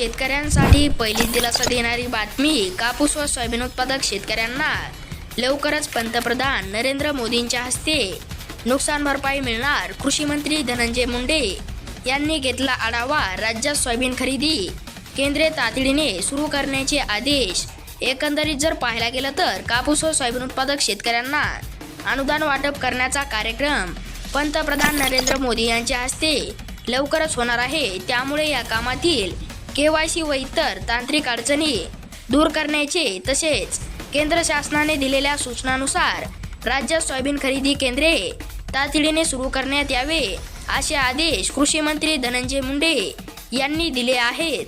शेतकऱ्यांसाठी पहिली दिलासा देणारी बातमी कापूस व सोयाबीन उत्पादक शेतकऱ्यांना. लवकरच पंतप्रधान नरेंद्र मोदींच्या हस्ते नुकसान भरपाई मिळणार कृषी मंत्री धनंजय मुंडे यांनी घेतला आढावा राज्यात सोयाबीन खरेदी केंद्रे तातडीने सुरू करण्याचे आदेश. एकंदरीत जर पाहायला गेलं तर कापूस व सोयाबीन उत्पादक शेतकऱ्यांना अनुदान वाटप करण्याचा कार्यक्रम पंतप्रधान नरेंद्र मोदी यांच्या हस्ते लवकरच होणार आहे. त्यामुळे या कामातील केवायसी व इतर तांत्रिक अडचणी दूर करण्याचे तसेच केंद्र शासनाने दिलेल्या सूचनानुसार राज्यात सोयाबीन खरेदी केंद्रे तातडीने सुरू करण्यात यावे असे आदेश कृषी मंत्री धनंजय मुंडे यांनी दिले आहेत.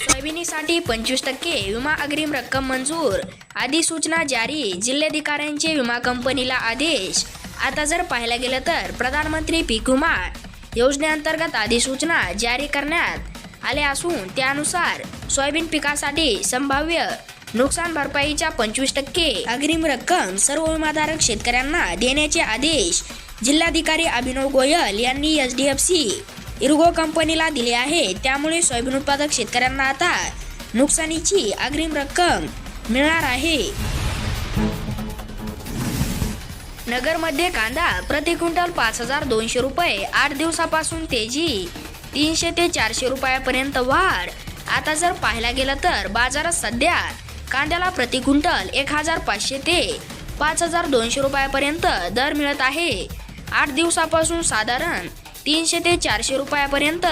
सोयाबीनीसाठी पंचवीस टक्के विमा अग्रिम रक्कम मंजूर अधिसूचना जारी जिल्हाधिकाऱ्यांचे विमा कंपनीला आदेश. आता जर पाहायला गेलं तर प्रधानमंत्री पीक विमा योजनेअंतर्गत अधिसूचना जारी करण्यात आले असून त्यानुसार सोयाबीन पिकासाठी संभाव्य नुकसान भरपाईच्या पंचवीस टक्के अग्रिम रक्कम सर्व विमाधारक शेतकऱ्यांना देण्याचे आदेश जिल्हाधिकारी Abhinav Goyal H D F C C इरगो कंपनीला दिले आहे. त्यामुळे सोयाबीन उत्पादक शेतकऱ्यांना आता नुकसानीची अग्रिम रक्कम मिळणार आहे. नगरमध्ये कांदा प्रति क्विंटल पाच हजार दोनशे रुपये. आठ दिवसापासून तेजी. तीनशे ते चारशे रुपयापर्यंत वाढ. आता जर पाहायला गेलं तर बाजारात सध्या कांद्याला प्रति क्विंटल एक हजार पाचशे ते पाच हजार दोनशे रुपयापर्यंत दर मिळत आहे. आठ दिवसापासून साधारण तीनशे ते चारशे रुपयापर्यंत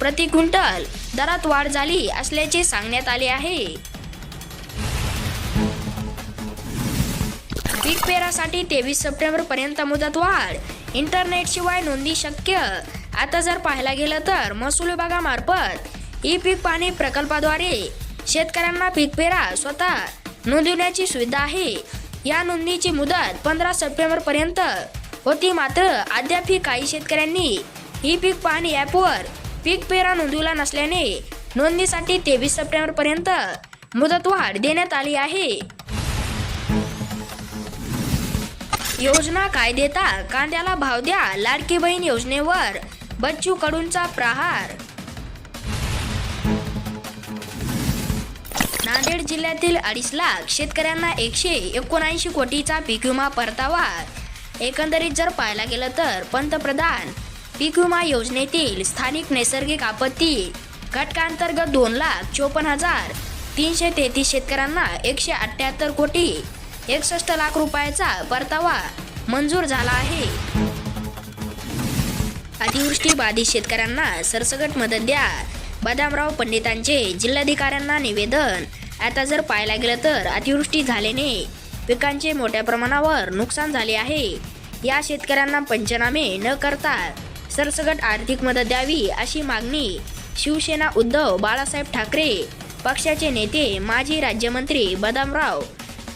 प्रति क्विंटल दरात वाढ झाली असल्याचे सांगण्यात आले आहे. पीक पेरासाठी तेवीस सप्टेंबर पर्यंत मुदत वाढ. इंटरनेट शिवाय नोंदी शक्य. आता जर पाहायला गेलं तर महसूल विभागामार्फत ई पीक पाणी प्रकल्पाद्वारे शेतकऱ्यांना पीक पेरा स्वतः नोंदवण्याची सुविधा आहे. या नोंदणीची मुदत पंधरा सप्टेंबर पर्यंत होती मात्र अद्यापही काही शेतकऱ्यांनी ई पीक पाणी ॲपवर पीक पेरा नोंदवला नसल्याने नोंदणीसाठी तेवीस सप्टेंबर पर्यंत मुदतवाढ देण्यात आली आहे. योजना काय देता कांद्याला भाव द्या लाडकी बहीण योजनेवर बच्चू कडूंचा प्रहार. नांदेड जिल्ह्यातील अडीच लाख शेतकऱ्यांना एकशे एकोणऐंशी कोटीचा पीक विमा परतावा. एकंदरीत जर पाहायला गेलं तर पंतप्रधान पीक विमा योजनेतील स्थानिक नैसर्गिक आपत्ती घटकांतर्गत दोन लाख चोपन्न हजार तीनशे तेहतीस शेतकऱ्यांना एकशे अठ्ठ्याहत्तर कोटी एकसष्ट लाख रुपयाचा परतावा मंजूर झाला आहे. अतिवृष्टी बाधित शेतकऱ्यांना सरसकट मदत द्या. बदामराव पंडितांचे जिल्हाधिकाऱ्यांना निवेदन. आता जर पाहायला गेलं तर अतिवृष्टी झाल्याने पिकांचे मोठ्या प्रमाणावर नुकसान झाले आहे. या शेतकऱ्यांना पंचनामे न करता सरसकट आर्थिक मदत द्यावी अशी मागणी शिवसेना उद्धव बाळासाहेब ठाकरे पक्षाचे नेते माजी राज्यमंत्री बदामराव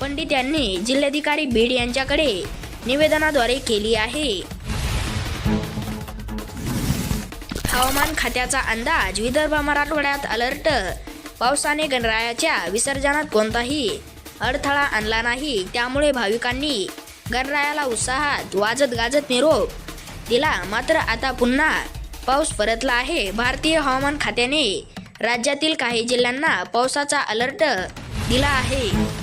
पंडित यांनी जिल्हाधिकारी बीड यांच्याकडे निवेदनाद्वारे केली आहे. हवामान खात्याचा अंदाज विदर्भ मराठवाड्यात अलर्ट पावसाने गणरायाच्या विसर्जनात कोणताही अडथळा आणला नाही. त्यामुळे भाविकांनी गणरायाला उत्साहात वाजत गाजत निरोप दिला. मात्र आता पुन्हा पाऊस परतला आहे. भारतीय हवामान खात्याने राज्यातील काही जिल्ह्यांना पावसाचा अलर्ट दिला आहे.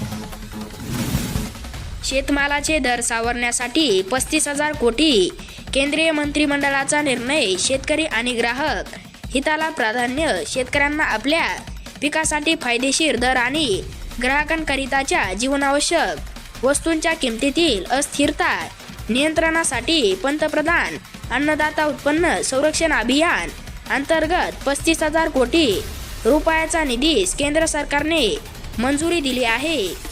शेतमालाचे दर सावरण्यासाठी पस्तीस हजार कोटी केंद्रीय मंत्रिमंडळाचा निर्णय शेतकरी आणि ग्राहक हिताला प्राधान्य शेतकऱ्यांना आपल्या पिकासाठी फायदेशीर दर आणि ग्राहकांकरिताच्या जीवनावश्यक वस्तूंच्या किमतीतील अस्थिरता नियंत्रणासाठी पंतप्रधान अन्नदाता उत्पन्न संरक्षण अभियान अंतर्गत पस्तीस हजार कोटी रुपयाचा निधीस केंद्र सरकारने मंजुरी दिली आहे.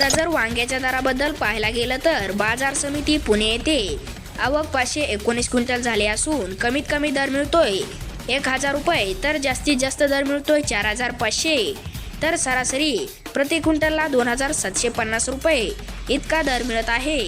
आता जर वांग्याच्या दराबद्दल पाहायला गेलं तर बाजार समिती पुणे येथे आवक पाचशे एकोणीस क्विंटल झाले असून कमीत कमी दर मिळतोय. एक हजार रुपये तर जास्तीत जास्त दर मिळतोय चार हजार पाचशे. तर सरासरी प्रति क्विंटलला दोन हजार सातशे पन्नास रुपये इतका दर मिळत आहे.